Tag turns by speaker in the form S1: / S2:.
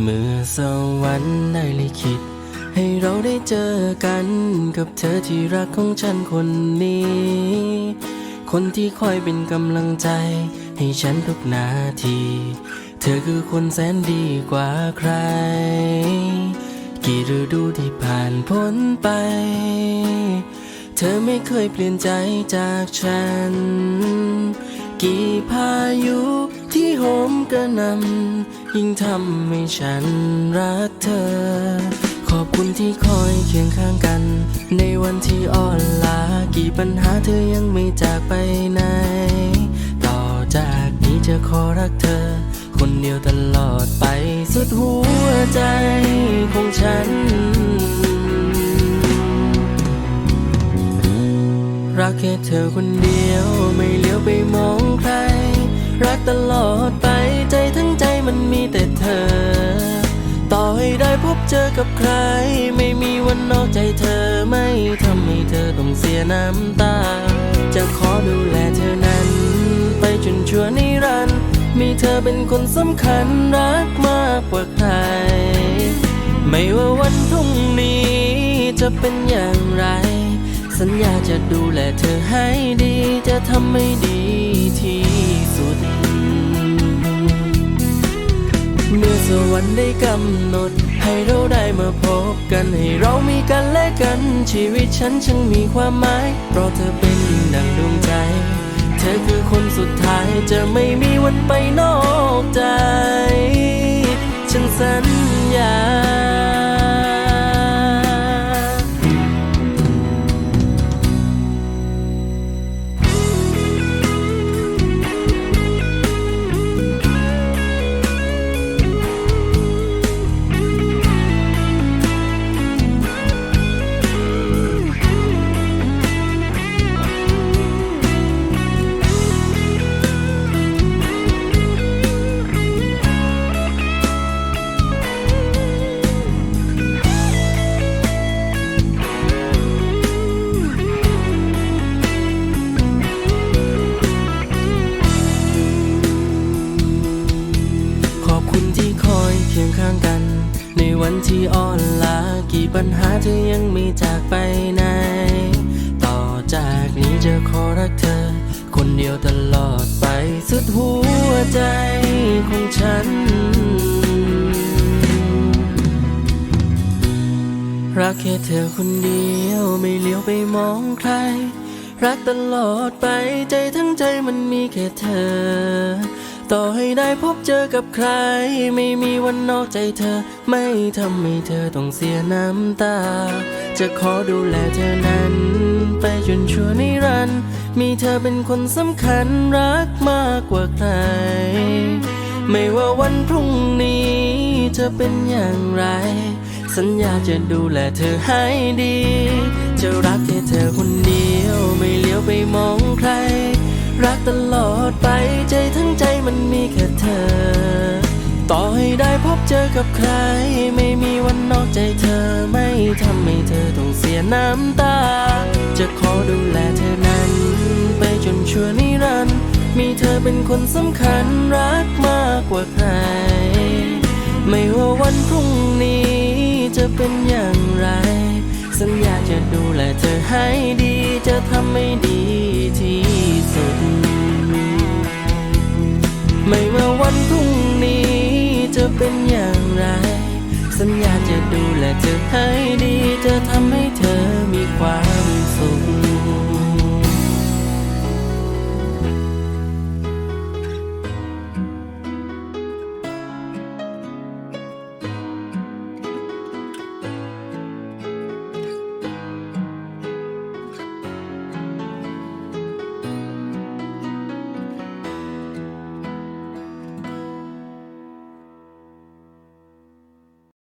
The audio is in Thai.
S1: เมื่อสวรรค์ได้ลิขิตให้เราได้เจอกันกับเธอที่รักของฉันคนนี้ คนที่คอยเป็นกำลังใจ ให้ฉันทุกนาที เธอคือคนแสนดีกว่าใคร กี่ฤดูที่ผ่านพ้นไป เธอไม่เคยเปลี่ยนใจจากฉัน กี่พายุที่โหมกระหนำ ยิ่งทำให้ฉันรักเธอ ขอบคุณที่คอยเคียงข้างกัน ในวันที่อ่อนล้ากี่ปัญหาเธอยังไม่จากไปไหน ต่อจากนี้จะขอรักเธอ คนเดียวตลอดไปสุดหัวใจของฉัน รักแค่เธอคนเดียวไม่เลี้ยวไปมองใคร รักตลอด มันมีแต่เธอ ต่อให้ได้พบเจอกับใคร ไม่มีวันนอกใจเธอไม่ทำให้เธอต้องเสียน้ำตา จะขอดูแลเธอนั้น ไปจนชั่วนิรันดร์มีเธอเป็นคนสำคัญรักมากกว่าใคร ไม่ว่าวันพรุ่งนี้จะเป็นอย่างไร สัญญาจะดูแลเธอให้ดีจะทำให้ดีที่ วรรค์ได้กำหนด ให้เราได้มาพบกันให้เรามีกันและกัน ชีวิตฉันช่างมีความหมาย เพราะเธอเป็นดังดวงใจ เธอคือคนสุดท้ายจะไม่มีวันไปนอกใจ ฉันสัญ วันที่อ่อนล้ากี่ปัญหาเธอยังไม่จากไปไหน ต่อจากนี้จะขอรักเธอ คนเดียวตลอดไปสุดหัวใจของฉัน รักแค่เธอคนเดียวไม่เลี้ยวไปมองใคร รักตลอดไปใจทั้งใจมันมีแค่เธอ ต่อให้ได้พบเจอกับใคร ไม่มีวันนอกใจเธอ ไม่ทำให้เธอต้องเสียน้ำตา จะขอดูแลเธอนั้น ไปจนชั่วนิรันดร์มีเธอเป็นคนสำคัญรักมากกว่าใคร ไม่ว่าวันพรุ่งนี้จะเป็นอย่างไร สัญญาจะดูแลเธอให้ดี จะรักแค่เธอคนเดียวไม่เลี้ยวไปมองใคร รักตลอดไปใจทั้งใจมันมีแค่เธอ ต่อให้ได้พบเจอกับใคร ไม่มีวันนอกใจเธอไม่ทำให้เธอต้องเสียน้ำตา จะขอดูแลเธอนั้น ไปจนชั่วนิรันดร์มีเธอเป็นคนสำคัญรักมากกว่าใคร ไม่ว่าวันพรุ่งนี้จะเป็นอย่างไร สัญญาจะดูแลเธอให้ดีจะทำให้ดี เป็นอย่างไร สัญญาจะดูแลเธอให้ดี จะทำให้เธอ